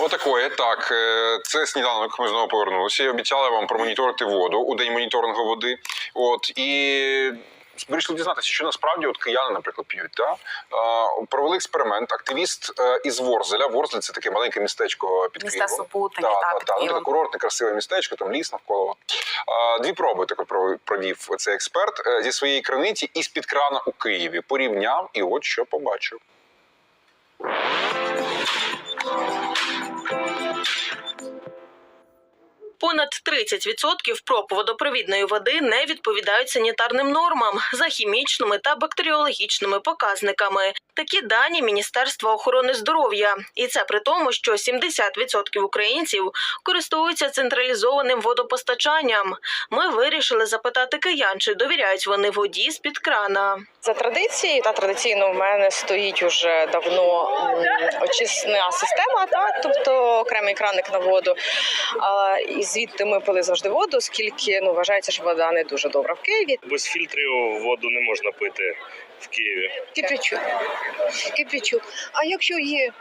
Отакої, так. е, Це сніданок. Ми знову повернулися. Я обіцяла вам промоніторити воду у день моніторингу води. От і. Вирішили дізнатися, що насправді от кияни, наприклад, п'ють. Та? Провели експеримент. Активіст е, із Ворзеля. Ворзель це таке маленьке містечко під Міста Києвом. Супутині, Та, так, та, під та. Києвом. курортне, красиве містечко, там ліс навколо. Дві проби таке провів- цей експерт е, зі своєї криниці і з-під крана у Києві. Порівняв, і от що побачив. Понад 30% проб водопровідної води не відповідають санітарним нормам за хімічними та бактеріологічними показниками. Такі дані Міністерства охорони здоров'я, і це при тому, що 70% українців користуються централізованим водопостачанням. Ми вирішили запитати киян, чи довіряють вони воді з під крана. За традицією, та традиційно в мене стоїть уже давно очисна система, та тобто окремий краник на воду. І звідти ми пили завжди воду, оскільки ну вважається, що вода не дуже добра в Києві. Без фільтрів воду не можна пити в Києві. Кипячу. Кипячу. А якщо є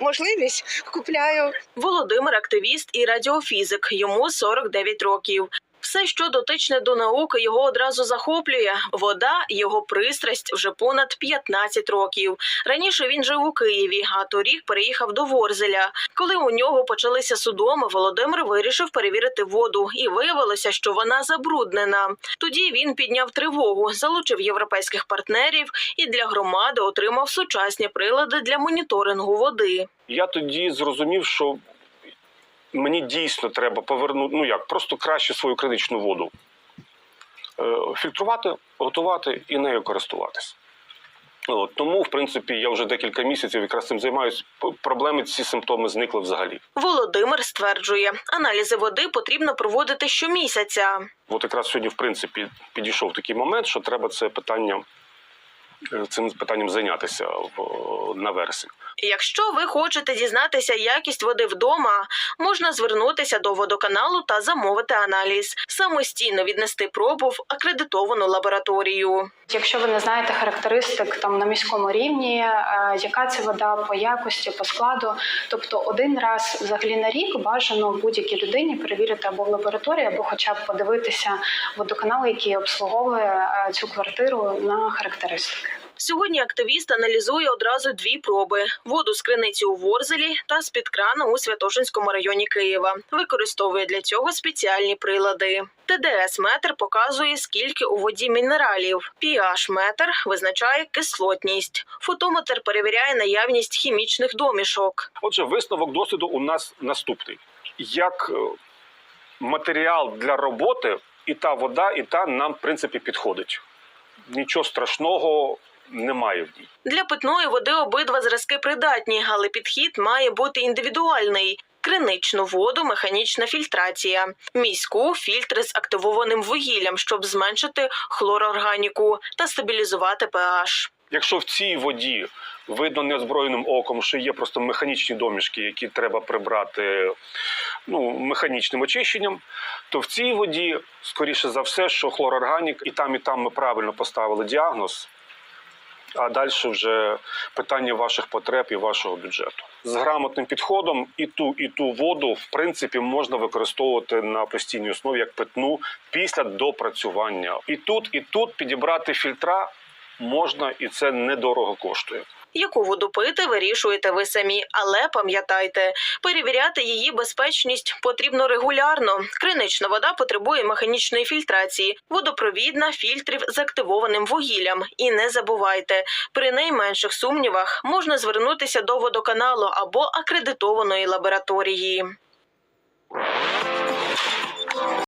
можливість, купляю Володимир активіст і радіофізик. Йому 49 років. Все, що дотичне до науки, його одразу захоплює. Вода його пристрасть вже понад 15 років. Раніше він жив у Києві, а торік переїхав до Ворзеля. Коли у нього почалися судоми, Володимир вирішив перевірити воду, і виявилося, що вона забруднена. Тоді він підняв тривогу, залучив європейських партнерів і для громади отримав сучасні прилади для моніторингу води. Я тоді зрозумів, що мені дійсно треба повернути, ну як, просто краще свою криничну воду е, фільтрувати, готувати і нею користуватися. От, тому, в принципі, я вже декілька місяців якраз цим займаюся. Проблеми, ці симптоми зникли взагалі. Володимир стверджує, аналізи води потрібно проводити щомісяця. От якраз сьогодні, в принципі, підійшов такий момент, що треба це питання, цим питанням зайнятися в, на вересень. Якщо ви хочете дізнатися якість води вдома, можна звернутися до водоканалу та замовити аналіз, самостійно віднести пробу в акредитовану лабораторію. Якщо ви не знаєте характеристик там на міському рівні, е, яка це вода по якості, по складу, тобто один раз взагалі на рік бажано будь-якій людині перевірити або в лабораторії, або хоча б подивитися водоканал, який обслуговує е, цю квартиру на характеристики. Сьогодні активіст аналізує одразу дві проби: воду з криниці у Ворзелі та з-під крана у Святошинському районі Києва. Використовує для цього спеціальні прилади. ТДС-метр показує, скільки у воді мінералів. pH-метр визначає кислотність. Фотометр перевіряє наявність хімічних домішок. Отже, висновок досвіду у нас наступний: як е, матеріал для роботи, і та вода, і та нам, в принципі, підходить. Нічого страшного немає в ній. Для питної води обидва зразки придатні, але підхід має бути індивідуальний. Криничну воду механічна фільтрація, міську фільтри з активованим вугіллям, щоб зменшити хлорорганіку та стабілізувати pH. Якщо в цій воді видно неозброєним оком, що є просто механічні домішки, які треба прибрати ну, механічним очищенням, то в цій воді, скоріше за все, що хлорорганік, і там, і там ми правильно поставили діагноз. А далі вже питання ваших потреб і вашого бюджету. З грамотним підходом і ту, і ту воду, в принципі, можна використовувати на постійній основі як питну після допрацювання. І тут, і тут підібрати фільтра можна, і це недорого коштує. Яку воду пити, вирішуєте ви самі, але пам'ятайте, перевіряти її безпечність потрібно регулярно. Кринична вода потребує механічної фільтрації, водопровідна фільтрів з активованим вугіллям. І не забувайте, при найменших сумнівах можна звернутися до водоканалу або акредитованої лабораторії.